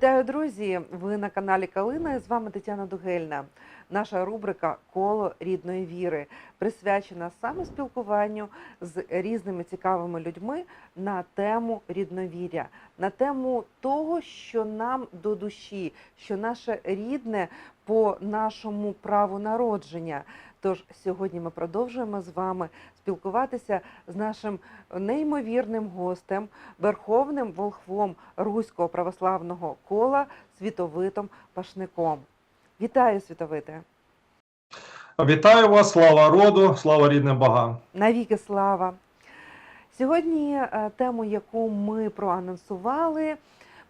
Вітаю, друзі! Ви на каналі Калина. і З вами Тетяна Дугельна. Наша рубрика Коло рідної віри присвячена саме спілкуванню з різними цікавими людьми на тему рідновіря, на тему того, що нам до душі, що наше рідне по нашому праву народження. Тож сьогодні ми продовжуємо з вами спілкуватися з нашим неймовірним гостем, верховним волхвом Руського православного кола Світовитом Пашником. Вітаю, Світовите! Вітаю вас, слава роду, слава рідним богам. Навіки слава! Сьогодні е, тему, яку ми проанонсували,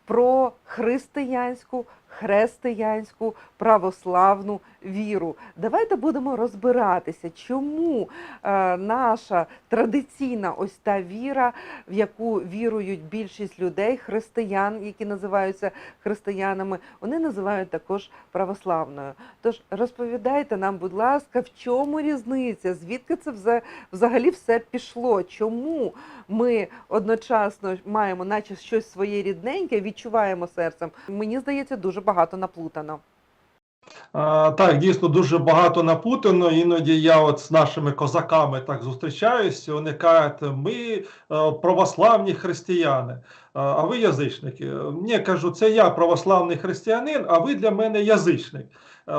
про християнську, християнську православну віру. Давайте будемо розбиратися, чому е, наша традиційна ось та віра, в яку вірують більшість людей, християн, які називаються християнами, вони називають також православною. Тож розповідайте нам, будь ласка, в чому різниця? Звідки це взагалі все пішло? Чому ми одночасно маємо, наче щось своє рідненьке, відчуваємо серцем? Мені здається, дуже багато наплутано. А, так, дійсно дуже багато напутано. Іноді я от з нашими козаками так зустрічаюся. Вони кажуть, ми е, православні християни, а ви язичники. Ні, кажу, це я православний християнин, а ви для мене язичник.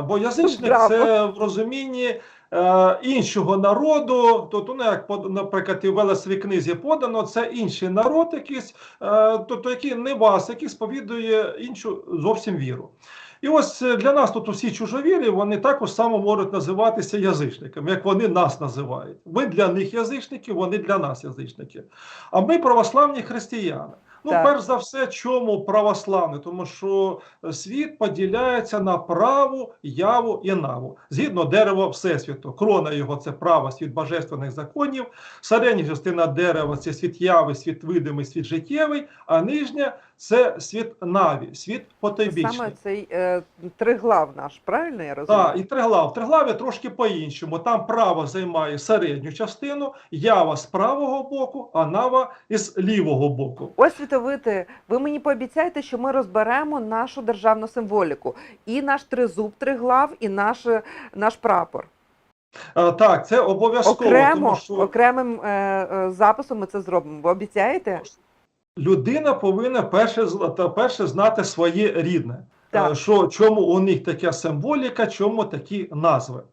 Бо язичник це в розумінні е, іншого народу. Тобто, ну, як наприклад, і в Велесовій книзі подано, це інший народ, якийсь, е, тобто, який не вас, який сповідує іншу зовсім віру. І ось е, для нас тут усі чужовірі, вони також само можуть називатися язичниками, як вони нас називають. Ми для них язичники, вони для нас язичники. А ми православні християни. Ну, Так. перш за все, чому православні? Тому що е, світ поділяється на праву, яву і наву. Згідно дерева Всесвіту. Крона його це право, світ божественних законів, середня частина дерева це світ яви, світ видимий, світ життєвий, а нижня це світ наві, світ Це потойбічний. саме цей е, триглав наш, правильно я розумію? Так, і триглав. Триглаві трошки по-іншому. Там право займає середню частину, ява з правого боку, а нава із лівого боку. Ось світовити, ви мені пообіцяєте, що ми розберемо нашу державну символіку. І наш тризуб, триглав, і наш, е, наш прапор. А, так, це обов'язково, Окремо, тому що окремим е, е, записом ми це зробимо. Ви обіцяєте? Людина повинна перше, перше знати своє рідне. Так. Е, Що, чому у них така символіка, чому такі назви.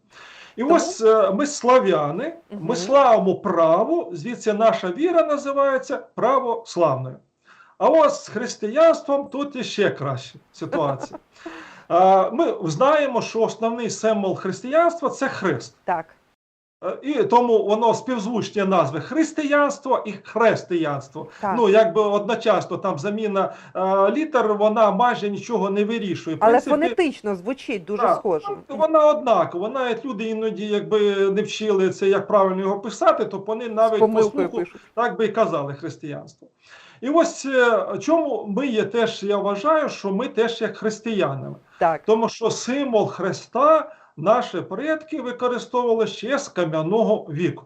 І Тому- ось е, ми слав'яни, Мгм. ми славимо право, звідси наша віра називається православною. А ось з християнством тут іще краща ситуація. Е, Ми знаємо, що основний символ християнства це хрест. Так. Е, І тому воно співзвучні назви християнство і християнство. Так. Ну, якби одночасно там заміна е, літер, вона майже нічого не вирішує. В Але принципі, фонетично звучить дуже так, схоже. ну, Вона однакова. Навіть люди іноді, якби не вчили це, як правильно його писати, то вони навіть по слуху так би і казали християнство. І ось е, чому ми є теж, я вважаю, що ми теж як християнами. Так. Тому що символ Христа наші предки використовували ще з кам'яного віку.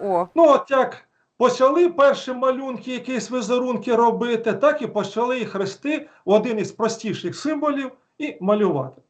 О, Ну, от як почали перші малюнки, якісь візерунки робити, так і почали і хрести в один із простіших символів і малювати.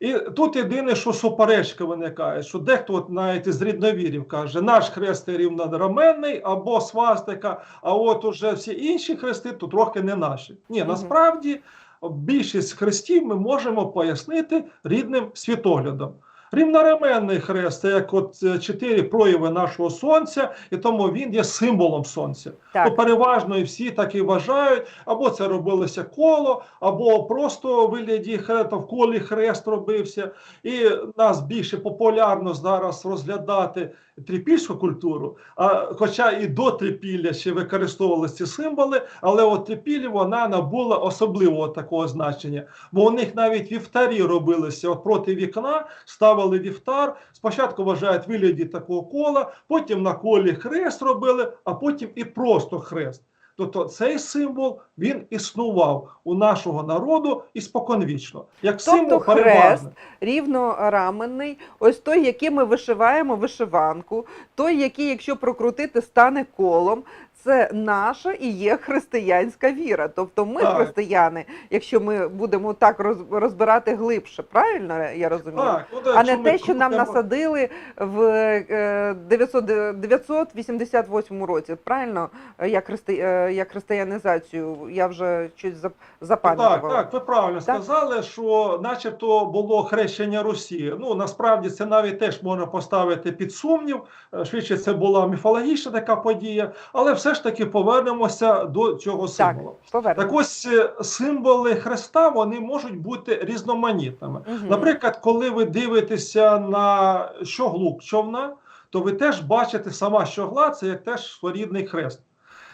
І тут єдине, що суперечка виникає, що дехто от навіть із рідновірів каже, наш хрест рівнораменний або свастика, а от уже всі інші хрести то трохи не наші. Ні, насправді більшість хрестів ми можемо пояснити рідним світоглядом. Рівнораменний хрест це як от е, чотири прояви нашого сонця, і тому він є символом сонця. так. То переважно і всі так і вважають, або це робилося коло, або просто вигляді хреста в колі хрест робився. І нас більше популярно зараз розглядати трипільську культуру. А хоча і до трипілля ще використовувалися ці символи, але от трипілля вона набула особливого такого значення. Бо у них навіть вівтарі робилися от проти вікна, ставили вівтар. Спочатку вважають вигляді такого кола, потім на колі хрест робили, а потім і просто хрест. Тобто цей символ він існував у нашого народу і споконвічно. Як Тобто символ хрест рівнораменний, ось той, який ми вишиваємо вишиванку, той, який, якщо прокрутити, стане колом. Це наша і є християнська віра. Тобто ми Так. християни, якщо ми будемо так розбирати глибше, правильно я розумію? Так, ну, да, А не те, що нам насадили в е, 900, 988 році, правильно? Е, Як, христи, е, як християнізацію. Я вже щось зап- Так, так, ви правильно Так. сказали, що начебто було хрещення Росії. Ну насправді це навіть теж можна поставити під сумнів. Е, Швидше це була міфологічна така подія, але все ж таки повернемося до цього символу. повернемо. Так ось е, символи Христа вони можуть бути різноманітними. Мгм. Наприклад, коли ви дивитеся на щоглу човна, то ви теж бачите сама щогла, це як теж своєрідний хрест.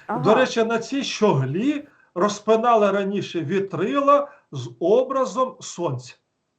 Ага. До речі, на цій щоглі розпинали раніше вітрила з образом сонця.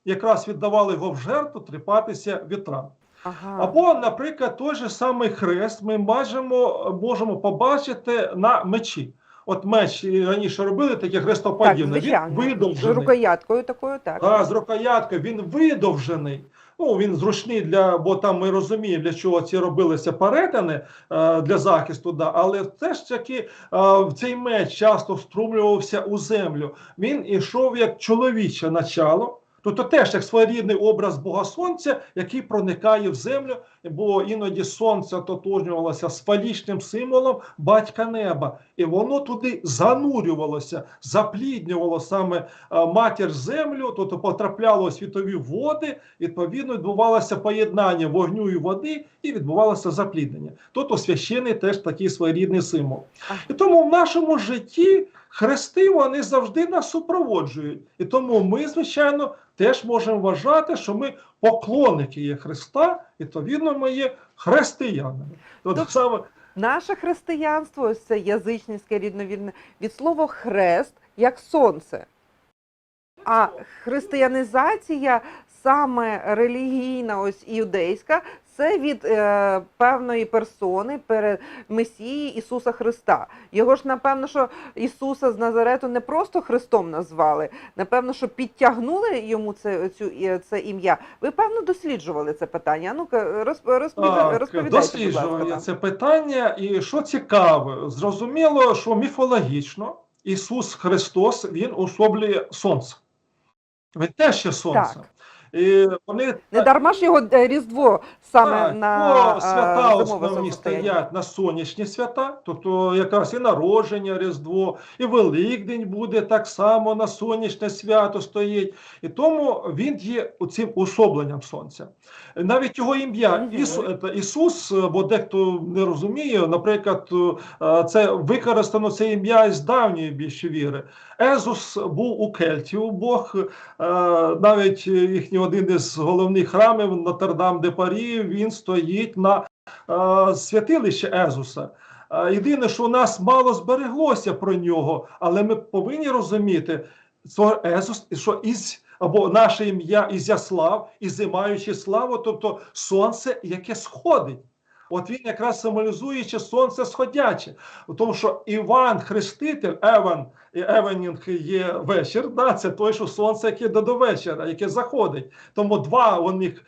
Якраз віддавали його в жертву тріпатися вітрам. Ага. Або, наприклад, той же самий хрест ми бачимо, можемо побачити на мечі. От меч раніше робили таке так, він звичайно. З рукояткою такою, так. Да, з рукояткою, він видовжений. Ну, він зручний для, бо там ми розуміємо, для чого ці робилися перетини е, для захисту. Да. Але все ж таки е, цей меч часто вструмлювався у землю. Він ішов як чоловіче начало. Тобто теж як своєрідний образ Бога Сонця, який проникає в землю, бо іноді сонце тотожнювалося з фалічним символом батька неба, і воно туди занурювалося, запліднювало саме е, матір землю, тобто потрапляло світові води, відповідно відбувалося поєднання вогню і води, і відбувалося запліднення. Тобто священий теж такий своєрідний символ. І тому в нашому житті хрести вони завжди нас супроводжують. І тому ми, звичайно, теж можемо вважати, що ми поклонники є Христа, і відповідно ми є християнами. Тобто Тобто- саме Наше християнство, ось це язичницьке рідновірне, від слова хрест як сонце. А християнізація саме релігійна, ось іудейська, це від е, певної персони перед Месії Ісуса Христа. Його ж, напевно, що Ісуса з Назарету не просто Христом назвали, напевно, що підтягнули йому це, цю, це ім'я. Ви, певно, досліджували це питання. Ну-ка, роз, розповіда- Так, розповідайте, будь ласка. це питання, і що цікаве, зрозуміло, що міфологічно Ісус Христос Він особлює сонце. Він теж є сонце. Так. І вони Не дарма ж його е, Різдво саме так, на бо е, свята основні стоять на сонячні свята, тобто якраз і народження Різдво, і Великдень буде так само на сонячне свято стоїть. І тому він є цим особленням сонця. Навіть його ім'я Ісу, Ісус, бо дехто не розуміє, наприклад, е, це використано це ім'я із давньої більше віри. Езус був у кельтів Бог, е, навіть один із головних храмів Нотр-Дам де Парі, він стоїть на е, святилище Езуса. Е, Єдине, що у нас мало збереглося про нього, але ми повинні розуміти, що Езус, що із або наше ім'я Ізяслав, ізимаючи славу, тобто сонце, яке сходить. От він якраз символізуючи сонце сходяче, тому що Іван Хреститель, Еван і Евенінг є вечір, да, це той, що сонце, яке йде до вечора, яке заходить. Тому два у них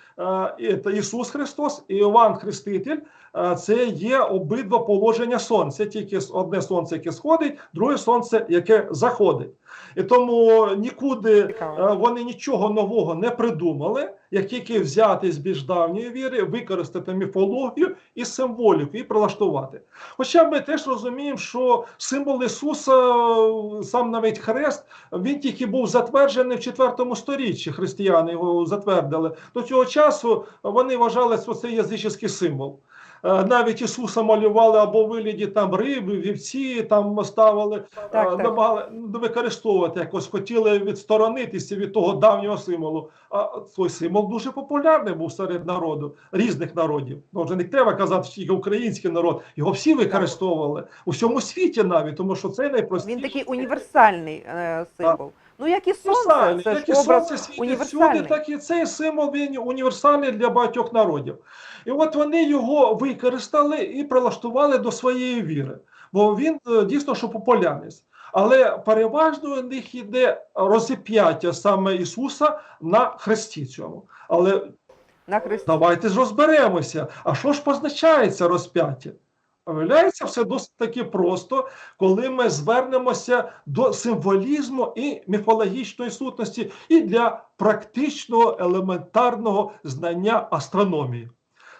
це Ісус Христос і Іван Хреститель. е, Це є обидва положення сонця. Тільки одне сонце, яке сходить, друге сонце, яке заходить. І тому нікуди е, вони нічого нового не придумали, як тільки взяти з більш давньої віри, використати міфологію і символіку, і прилаштувати. Хоча ми теж розуміємо, що символ Ісуса, сам навіть хрест, він тільки був затверджений в 4 сторіччі. Християни його затвердили. До цього часу вони вважали, що це язичний символ. Е, Навіть Ісуса малювали або вигляді там риби, вівці там ставили, Так, е, так. намагали ну, використовувати якось, хотіли відсторонитися від того давнього символу. А той символ дуже популярний був серед народу, різних народів. Ну, вже не треба казати, що тільки український народ. Його всі використовували у всьому світі навіть, тому що це найпростіше. Він такий універсальний е, символ. Ну як і сонце, Універсальний. це Як і образ сонце світить всюди, так і цей символ він універсальний для багатьох народів. І от вони його використали і прилаштували до своєї віри, бо він е, дійсно що популярність. Але переважно у них йде розіп'яття саме Ісуса на хресті цьому. Але на Христі. давайте ж розберемося. А що ж позначається розп'яття? Виявляється, все досить таки просто, коли ми звернемося до символізму і міфологічної сутності, і для практичного елементарного знання астрономії.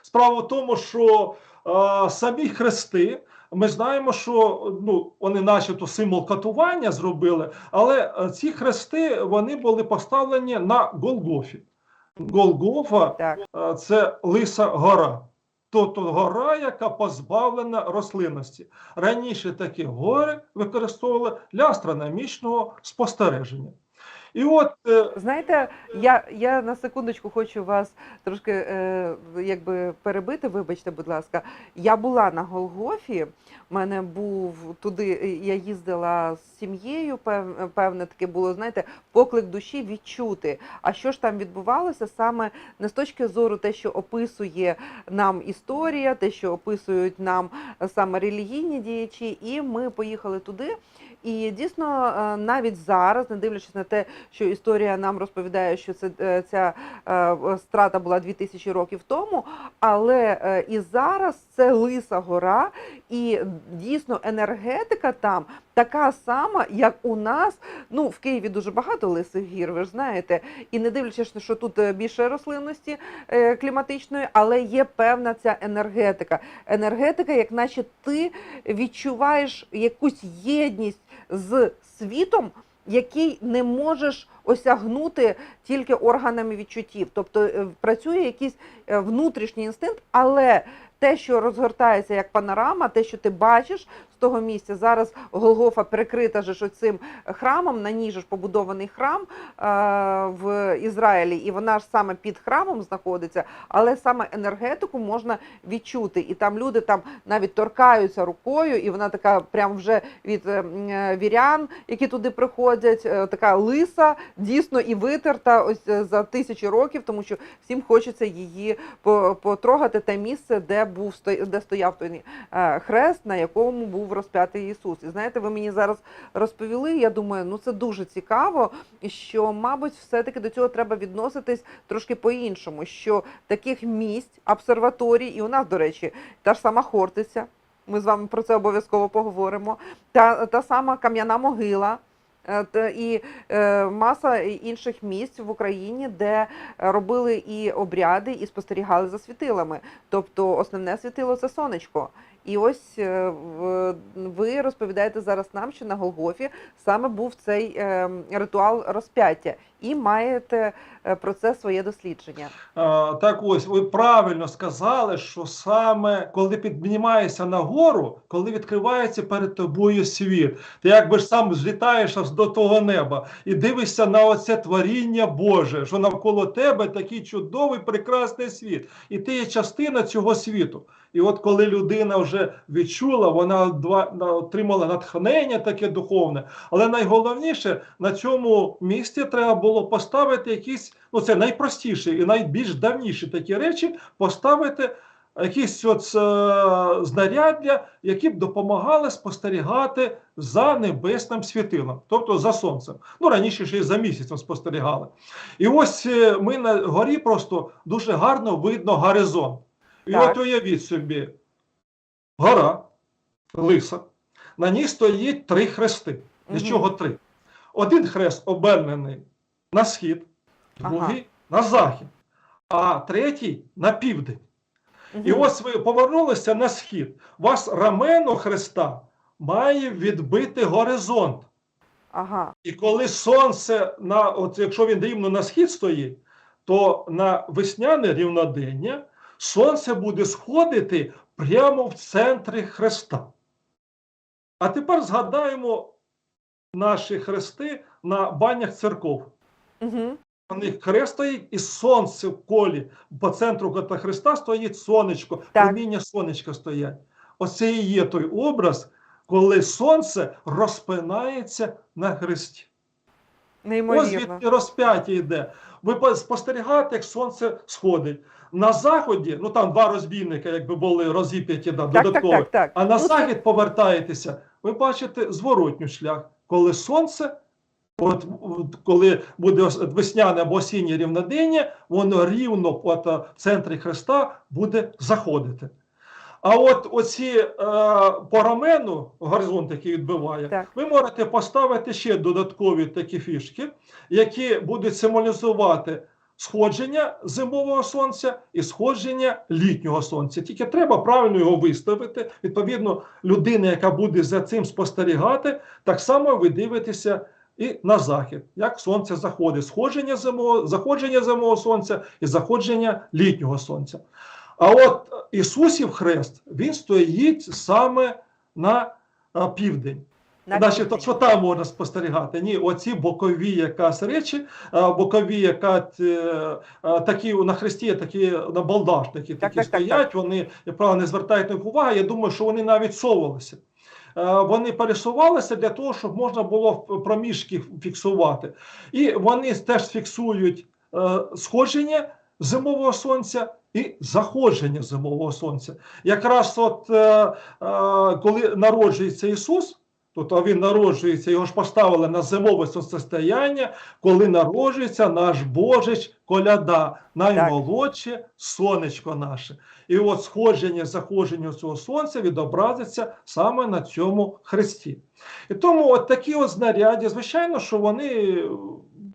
Справа в тому, що е, самі хрести, ми знаємо, що ну, вони начебто символ катування зробили, але е, ці хрести вони були поставлені на Голгофі. Голгофа Так. е, це лиса гора. Тобто гора, яка позбавлена рослинності. Раніше такі гори використовували для астрономічного спостереження. І от е, Знаєте, я, я на секундочку хочу вас трошки е, якби перебити, вибачте, будь ласка. Я була на Голгофі, в мене був туди, я їздила з сім'єю, певне таке було, знаєте, поклик душі відчути. А що ж там відбувалося саме не з точки зору те, що описує нам історія, те, що описують нам саме релігійні діячі, і ми поїхали туди. І дійсно, е, навіть зараз, не дивлячись на те, що історія нам розповідає, що це е, ця е, страта була 2000 років тому, але і зараз це лиса гора, і дійсно енергетика там така сама, як у нас. Ну в Києві дуже багато лисих гір, ви ж знаєте. І не дивлячись, що тут е, більше рослинності е, кліматичної, але є певна ця енергетика. Енергетика, як наче ти відчуваєш якусь єдність з світом, який не можеш осягнути тільки органами відчуттів. Тобто е, працює якийсь внутрішній інстинкт, але те, що розгортається як панорама, те, що ти бачиш того місця, зараз Голгофа перекрита ж цим храмом, на ній ж побудований храм е, в Ізраїлі, і вона ж саме під храмом знаходиться, але саме енергетику можна відчути. І там люди там навіть торкаються рукою, і вона така прям вже від е, е, вірян, які туди приходять, така лиса, дійсно і витерта ось за тисячі років, тому що всім хочеться її потрогати те місце, де був де стояв той хрест, на якому був розп'ятий Ісус. І знаєте, ви мені зараз розповіли. Я думаю, ну це дуже цікаво, що, мабуть, все-таки до цього треба відноситись трошки по-іншому. Що таких місць, обсерваторій, і у нас, до речі, та ж сама Хортиця. Ми з вами про це обов'язково поговоримо. Та, та сама кам'яна могила. е, І е, маса інших місць в Україні, де робили і обряди, і спостерігали за світилами. Тобто основне світило це сонечко. І ось е, ви розповідаєте зараз нам, що на Голгофі саме був цей е, ритуал розп'яття, і маєте е, про це своє дослідження. Так ось, ви правильно сказали, що саме коли піднімаєшся на гору, коли відкривається перед тобою світ, ти якби ж сам злітаєш аж до того неба і дивишся на оце творіння Боже, що навколо тебе такий чудовий, прекрасний світ, і ти є частина цього світу. І от коли людина вже відчула, вона два- отримала натхнення таке духовне. Але найголовніше на цьому місці треба було поставити якісь, ну це найпростіші і найбільш давніші такі речі, поставити якісь от, е, знаряддя, які б допомагали спостерігати за небесним світилом, тобто за сонцем. Ну раніше ще й за місяцем спостерігали. І ось е, ми на горі просто дуже гарно видно горизонт. І Так. от уявіть собі, гора, лиса, на ній стоїть три хрести. З Мгм. чого три? Один хрест обернений на схід, Ага. другий на захід, а третій на південь. І ось ви повернулися на схід. У вас рамено хреста має відбити горизонт. Ага. І коли сонце, на, от якщо він рівно на схід стоїть, то на весняне рівнодення сонце буде сходити прямо в центрі хреста. А тепер згадаємо наші хрести на банях церков. Угу. На них хрест стоїть і сонце в колі. По центру кота хреста стоїть сонечко, проміння сонечка стоять. Оце і є той образ, коли сонце розпинається на хресті. Ось Неймовірно. розп'яття йде. Ви спостерігаєте, як сонце сходить. На заході, ну там два розбійника, якби були розіп'яті да, Так, так, так, так. А на Ну, це- захід повертаєтеся, ви бачите зворотню шлях, коли сонце, от, от коли буде весняне або осіннє рівнодення, воно рівно от, в центрі Христа буде заходити. А от оці е, по рамену, горизонт, який відбиває, Так. ви можете поставити ще додаткові такі фішки, які будуть символізувати сходження зимового сонця і сходження літнього сонця. Тільки треба правильно його виставити. Відповідно, людина, яка буде за цим спостерігати, так само ви дивитеся і на захід, як сонце заходить, сходження зимового, заходження зимового сонця і заходження літнього сонця. А от Ісусів хрест він стоїть саме на південь. Значить, то що там можна спостерігати? Ні, оці бокові якраз речі, бокові, яка е, такі на хресті, такі набалдашники, Так, такі так, так, стоять. Вони правило, не звертають на них уваги. Я думаю, що вони навіть совувалися. Е, Вони пересувалися для того, щоб можна було проміжки фіксувати. І вони теж фіксують е, сходження зимового сонця і заходження зимового сонця. Якраз от е, е, коли народжується Ісус, Тобто він народжується, його ж поставили на зимове сонцестояння, коли народжується наш Божич коляда, наймолодше сонечко наше. І от сходження, заходження цього сонця відобразиться саме на цьому хресті. І тому от такі от знаряддя, звичайно, що вони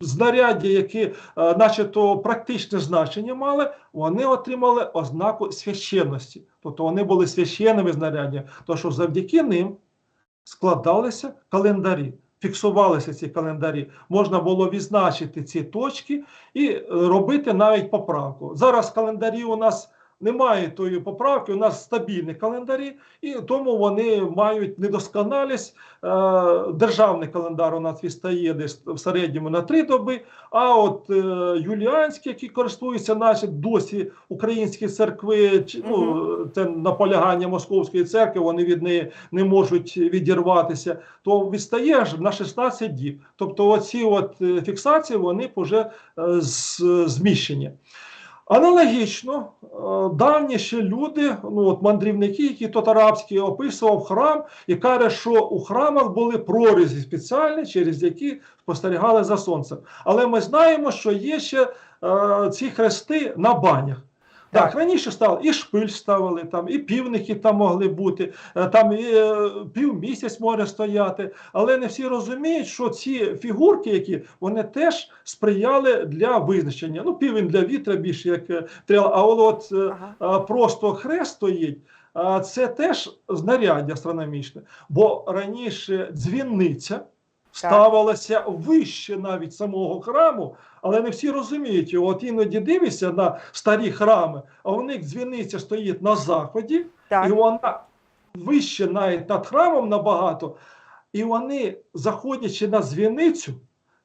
знаряддя, які е, начебто практичне значення мали, вони отримали ознаку священності. Тобто вони були священними знаряддями, тому що завдяки ним складалися календарі. Фіксувалися ці календарі, можна було відзначити ці точки і е, робити навіть поправку. Зараз календарі у нас немає тої поправки, у нас стабільні календарі, і тому вони мають недосконалість. Е, Державний календар у нас відстає десь в середньому на три доби. А от е, юліанські, які користуються наші досі українські церкви, ну, це наполягання московської церкви, вони від неї не можуть відірватися, то відстає аж на 16 діб. Тобто, оці от е, фіксації вони вже зміщені. Аналогічно, е, давні ще люди, ну от мандрівники, які тут арабські, описував храм і каже, що у храмах були прорізі спеціальні, через які спостерігали за сонцем. Але ми знаємо, що є ще е, ці хрести на банях. Так, раніше ставили і шпиль ставили, там, і півники там могли бути, е, там і е, півмісяць може стояти. Але не всі розуміють, що ці фігурки, які вони теж сприяли для визначення. Ну, півень для вітра більше як е, стріла, а от Ага. просто хрест стоїть. Це теж знаряддя астрономічне, бо раніше дзвіниця ставилася вище навіть самого храму, але не всі розуміють. От іноді дивишся на старі храми, а у них дзвіниця стоїть на заході, Так. і вона вище навіть над храмом набагато. І вони, заходячи на дзвіницю,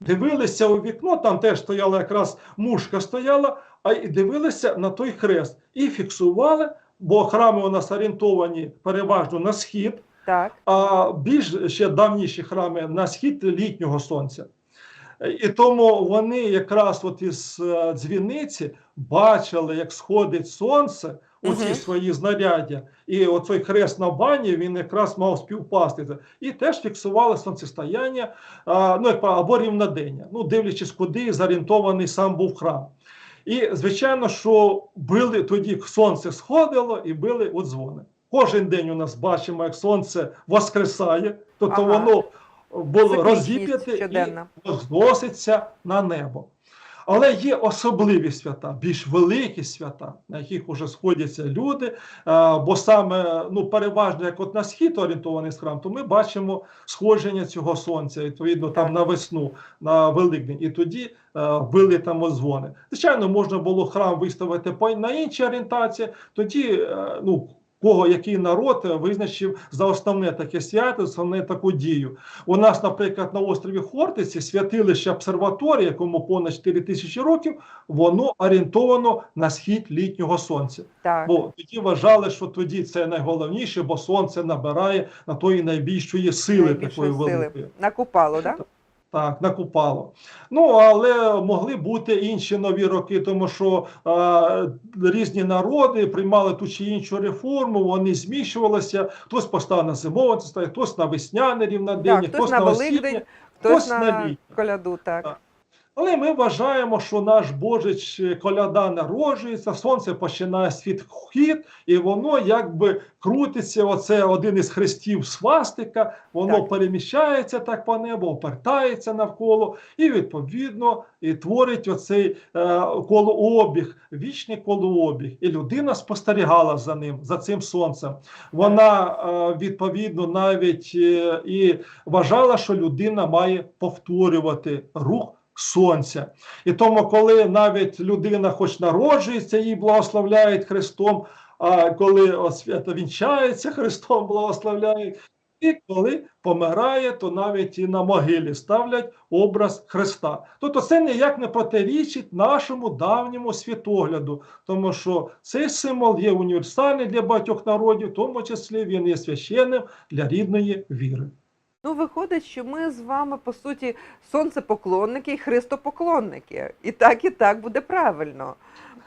дивилися у вікно, там теж стояла якраз мушка стояла, а й дивилися на той хрест і фіксували, бо храми у нас орієнтовані переважно на схід, Так. а більш ще давніші храми на схід літнього сонця. І тому вони якраз от із е, дзвіниці бачили, як сходить сонце у ці Мгм. свої знаряддя, і оцей хрест на бані він якраз мав співпасти. І теж фіксували сонцестояння а, ну, як або рівнодення, ну, дивлячись, куди зорієнтований сам був храм. І, звичайно, що били тоді сонце сходило і били у дзвони. Кожен день у нас бачимо, як сонце воскресає, тобто Ага. воно було розіп'яте і возноситься на небо. Але є особливі свята, більш великі свята, на яких вже сходяться люди. е, Бо саме ну, переважно, як от на схід орієнтований храм, то ми бачимо сходження цього сонця, відповідно, там на весну, на Великдень. І тоді е, били там дзвони. Звичайно, можна було храм виставити по на інші орієнтації. Тоді е, ну. Кого який народ е, визначив за основне таке свято, основне таку дію. У нас, наприклад, на острові Хортиці святилище обсерваторія, якому понад 4 тисячі років, воно орієнтовано на схід літнього сонця. Так. Бо тоді вважали, що тоді це найголовніше, бо сонце набирає на тої найбільшої сили Найбільшої такої великої. На купалу, так? Так, накупало. Ну, але могли бути інші нові роки, тому що а, різні народи приймали ту чи іншу реформу, вони зміщувалися. Хтось постав на зимовий, хтось на весняне рівнодення, хтось, хтось на Великдень, хтось хтось на на коляду, так. Так. Але ми вважаємо, що наш Божич е, коляда народжується, сонце починає світ хід, і воно якби крутиться. Оце один із хрестів свастика, воно Так. переміщається так по небу, обертається навколо, і відповідно і творить оцей е, колообіг, вічний колообіг. І людина спостерігала за ним, за цим сонцем. Вона е, відповідно навіть е, і вважала, що людина має повторювати рух сонця. І тому, коли навіть людина, хоч народжується, її благословляють Христом, а коли освята вінчається, Христом благословляють. І коли помирає, то навіть і на могилі ставлять образ Христа. Тобто це ніяк не протирічить нашому давньому світогляду, тому що цей символ є універсальний для багатьох народів, в тому числі він є священним для рідної віри. Ну, виходить, що ми з вами, по суті, сонцепоклонники і христопоклонники. І так, і так буде правильно.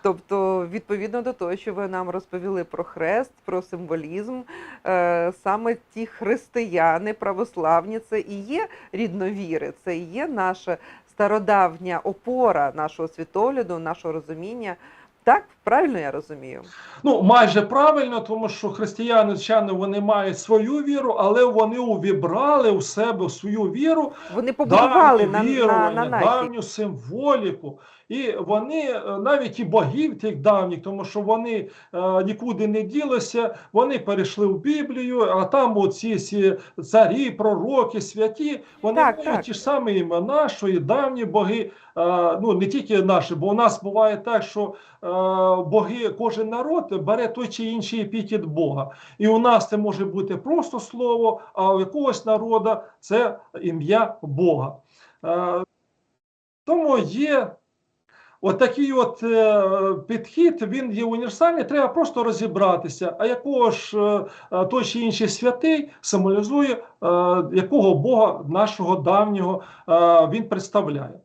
Тобто, відповідно до того, що ви нам розповіли про хрест, про символізм, е, саме ті християни, православні, це і є рідновіри, це і є наша стародавня опора нашого світогляду, нашого розуміння. Так, правильно я розумію? Ну, майже правильно, тому що християни, звичайно, вони мають свою віру, але вони увібрали у себе свою віру Вони побудували давню на, на, на, на давню символіку. І вони е, навіть і богів тих давніх, тому що вони е, нікуди не ділися, вони перейшли в Біблію, а там оці всі царі, пророки, святі, вони Так, мають так. ті ж самі імена, що і давні боги. Е, ну не тільки наші, бо у нас буває так, що е, боги, кожен народ бере той чи інший епітет Бога. І у нас це може бути просто слово, а у якогось народу це ім'я Бога. Е, Тому є отакий от е, підхід, він є універсальний, треба просто розібратися, а якого ж е, е, той чи інший святий символізує, якого Бога нашого давнього він представляє.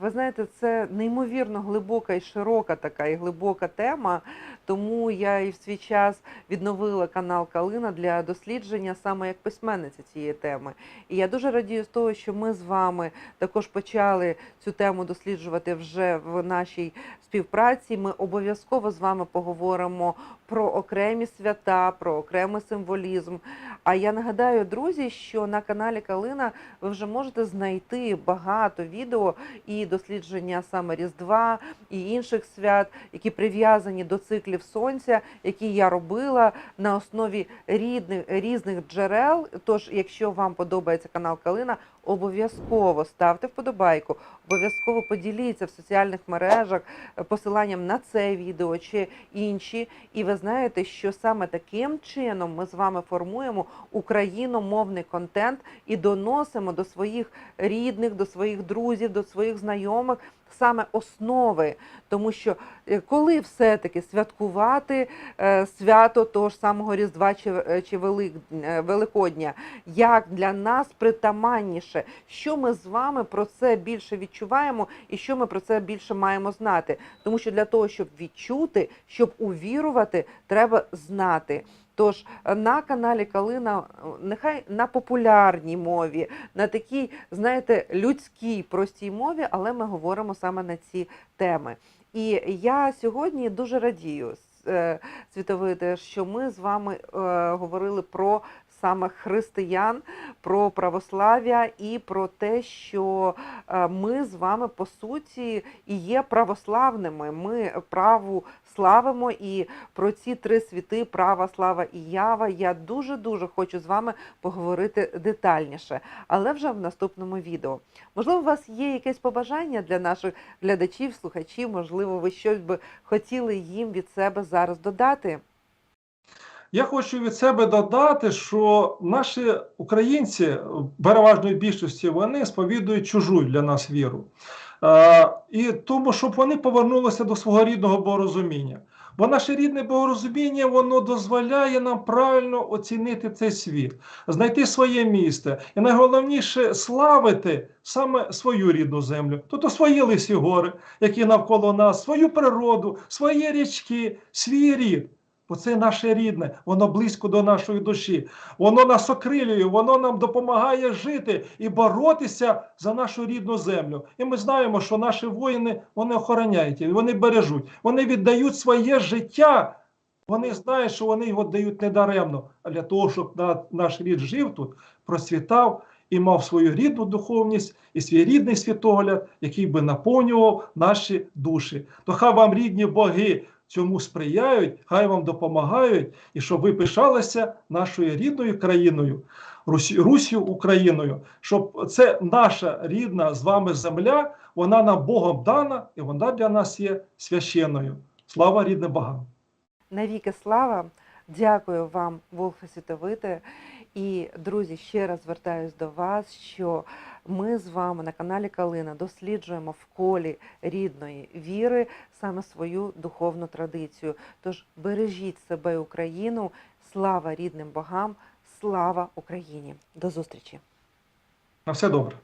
Ви знаєте, це неймовірно глибока і широка така і глибока тема. Тому я і в свій час відновила канал Калина для дослідження саме як письменниця цієї теми. І я дуже радію з того, що ми з вами також почали цю тему досліджувати вже в нашій співпраці. Ми обов'язково з вами поговоримо про окремі свята, про окремий символізм. А я нагадаю, друзі, що на каналі Калина ви вже можете знайти багато відео і дослідження саме Різдва і інших свят, які прив'язані до циклів сонця, які я робила на основі рідних різних джерел. Тож, якщо вам подобається канал Калина, обов'язково ставте вподобайку, обов'язково поділіться в соціальних мережах е, посиланням на це відео чи інші. І ви знаєте, що саме таким чином ми з вами формуємо україномовний контент і доносимо до своїх рідних, до своїх друзів, до своїх знайомих саме основи. Тому що е, коли все-таки святкувати е, свято того ж самого Різдва чи, е, Великодня, як для нас притаманніше, що ми з вами про це більше відчуваємо і що ми про це більше маємо знати. Тому що для того, щоб відчути, щоб увірувати, треба знати. Тож е, на каналі Калина, е, нехай на популярній мові, на такій, знаєте, людській простій мові, але ми говоримо саме на ці теми. І я сьогодні дуже радію, е, Світовиде, що ми з вами говорили про саме християн, про православ'я і про те, що е, ми з вами по суті і є православними. Ми праву славимо і про ці три світи права, слава і ява. Я дуже дуже хочу з вами поговорити детальніше, але вже в наступному відео. Можливо, у вас є якесь побажання для наших глядачів, слухачів, можливо, ви щось би хотіли їм від себе зараз додати. Я хочу від себе додати, що наші українці переважної більшості вони сповідують чужу для нас віру. Е, і тому, щоб вони повернулися до свого рідного богорозуміння. Бо наше рідне богорозуміння воно дозволяє нам правильно оцінити цей світ, знайти своє місце. І найголовніше славити саме свою рідну землю, тобто свої лисі гори, які навколо нас, свою природу, свої річки, свій рід. Бо це наше рідне, воно близько до нашої душі. Воно нас окрилює, воно нам допомагає жити і боротися за нашу рідну землю. І ми знаємо, що наші воїни вони охороняють вони бережуть, вони віддають своє життя. Вони знають, що вони його дають недаремно, а для того, щоб наш рід жив тут, процвітав і мав свою рідну духовність і свій рідний світогляд, який би наповнював наші душі. То хай вам рідні боги цьому сприяють, хай вам допомагають, і щоб ви пишалися нашою рідною країною, Русію Україною, щоб це наша рідна з вами земля, вона нам Богом дана, і вона для нас є священною. Слава рідним богам! Навіки слава! Дякую вам, Волхе Світовите. І, друзі, ще раз звертаюсь до вас, що ми з вами на каналі Калина досліджуємо в колі рідної віри саме свою духовну традицію. Тож бережіть себе Україну, слава рідним богам, слава Україні! До зустрічі! На все добре.